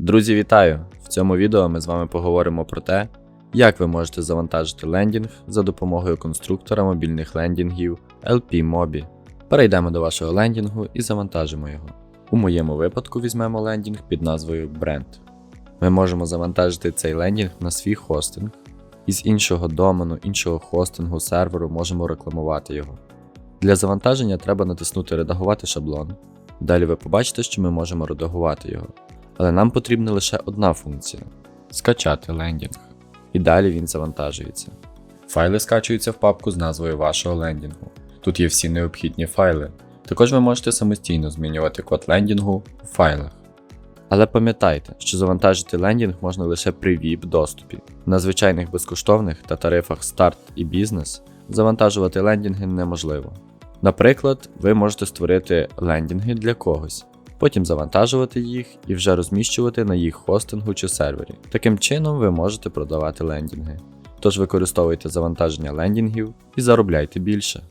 Друзі, вітаю! В цьому відео ми з вами поговоримо про те, як ви можете завантажити лендінг за допомогою конструктора мобільних лендінгів LP Mobi. Перейдемо до вашого лендінгу і завантажимо його. У моєму випадку візьмемо лендінг під назвою Brand. Ми можемо завантажити цей лендінг на свій хостинг, і з іншого домену, іншого хостингу серверу можемо рекламувати його. Для завантаження треба натиснути Редагувати шаблон. Далі ви побачите, що ми можемо редагувати його. Але нам потрібна лише одна функція скачати лендінг. І далі він завантажується. Файли скачуються в папку з назвою вашого лендінгу. Тут є всі необхідні файли. Також ви можете самостійно змінювати код лендінгу у файлах. Але пам'ятайте, що завантажити лендінг можна лише при VIP доступі. На звичайних безкоштовних та тарифах старт і бізнес завантажувати лендінги неможливо. Наприклад, ви можете створити лендінги для когось, потім завантажувати їх і вже розміщувати на їх хостингу чи сервері. Таким чином ви можете продавати лендінги. Тож використовуйте завантаження лендінгів і заробляйте більше.